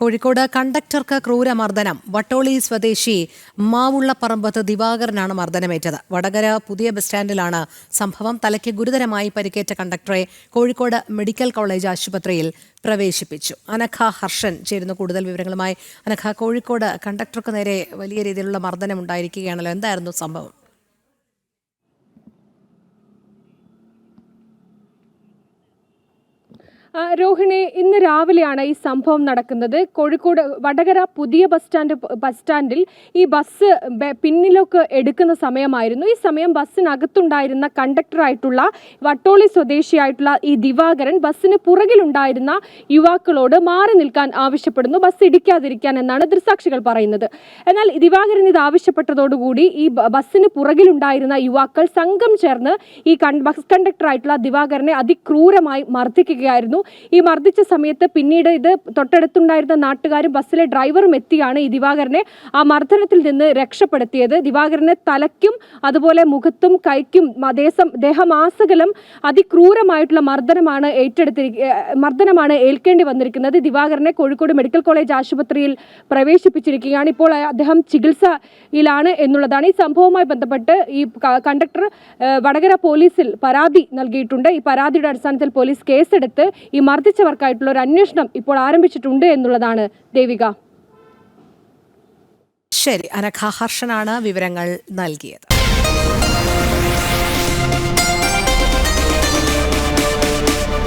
കോഴിക്കോട് കണ്ടക്ടർക്ക് ക്രൂരമർദ്ദനം. വട്ടോളി സ്വദേശി മാവുള്ളപ്പറമ്പത്ത് ദിവാകരനാണ് മർദ്ദനമേറ്റത്. വടകര പുതിയ ബസ് സ്റ്റാൻഡിലാണ് സംഭവം. തലയ്ക്ക് ഗുരുതരമായി പരിക്കേറ്റ കണ്ടക്ടറെ കോഴിക്കോട് മെഡിക്കൽ കോളേജ് ആശുപത്രിയിൽ പ്രവേശിപ്പിച്ചു. അനഖ ഹർഷൻ ചേരുന്ന കൂടുതൽ വിവരങ്ങളുമായി. അനഖ കോഴിക്കോട് കണ്ടക്ടർക്ക് നേരെ വലിയ രീതിയിലുള്ള മർദ്ദനം ഉണ്ടായിരിക്കുകയാണല്ലോ. എന്തായിരുന്നു സംഭവം? രോഹിണി ഇന്ന് രാവിലെയാണ് ഈ സംഭവം നടക്കുന്നത്. കോഴിക്കോട് വടകര പുതിയ ബസ് സ്റ്റാൻഡ് ബസ് സ്റ്റാൻഡിൽ ഈ ബസ് പിന്നിലേക്ക് എടുക്കുന്ന സമയമായിരുന്നു. ഈ സമയം ബസ്സിനകത്തുണ്ടായിരുന്ന കണ്ടക്ടറായിട്ടുള്ള വട്ടോളി സ്വദേശിയായിട്ടുള്ള ഈ ദിവാകരൻ ബസ്സിന് പുറകിലുണ്ടായിരുന്ന യുവാക്കളോട് മാറി നിൽക്കാൻ ആവശ്യപ്പെടുന്നു. ബസ് ഇടിക്കാതിരിക്കാൻ എന്നാണ് ദൃസാക്ഷികൾ പറയുന്നത്. എന്നാൽ ദിവാകരൻ ഇത് ആവശ്യപ്പെട്ടതോടുകൂടി ഈ ബസ്സിന് പുറകിലുണ്ടായിരുന്ന യുവാക്കൾ സംഘം ചേർന്ന് ഈ ബസ് കണ്ടക്ടറായിട്ടുള്ള ദിവാകരനെ അതിക്രൂരമായി മർദ്ദിക്കുകയായിരുന്നു. ഈ മർദ്ദിച്ച സമയത്ത് പിന്നീട് ഇത് തൊട്ടടുത്തുണ്ടായിരുന്ന നാട്ടുകാരും ബസ്സിലെ ഡ്രൈവറും എത്തിയാണ് ഈ ദിവാകരനെ ആ മർദ്ദനത്തിൽ നിന്ന് രക്ഷപ്പെടുത്തിയത്. ദിവാകരനെ തലയ്ക്കും അതുപോലെ മുഖത്തും കൈക്കും ദേശം ദേഹമാസകലം അതിക്രൂരമായിട്ടുള്ള മർദ്ദനമാണ് ഏറ്റെടുത്തി മർദ്ദനമാണ് ഏൽക്കേണ്ടി വന്നിരിക്കുന്നത്. ദിവാകരനെ കോഴിക്കോട് മെഡിക്കൽ കോളേജ് ആശുപത്രിയിൽ പ്രവേശിപ്പിച്ചിരിക്കുകയാണ്. ഇപ്പോൾ അദ്ദേഹം ചികിത്സയിലാണ് എന്നുള്ളതാണ്. ഈ സംഭവവുമായി ബന്ധപ്പെട്ട് ഈ കണ്ടക്ടർ വടകര പോലീസിൽ പരാതി നൽകിയിട്ടുണ്ട്. ഈ പരാതിയുടെ അടിസ്ഥാനത്തിൽ പോലീസ് കേസെടുത്ത് ഈ മർദ്ദിച്ചവർക്കായിട്ടുള്ള ഒരു അന്വേഷണം ഇപ്പോൾ ആരംഭിച്ചിട്ടുണ്ട് എന്നുള്ളതാണ് ദേവിക. ശരി അനഘ ഹർഷനാണ് വിവരങ്ങൾ നൽകിയത്.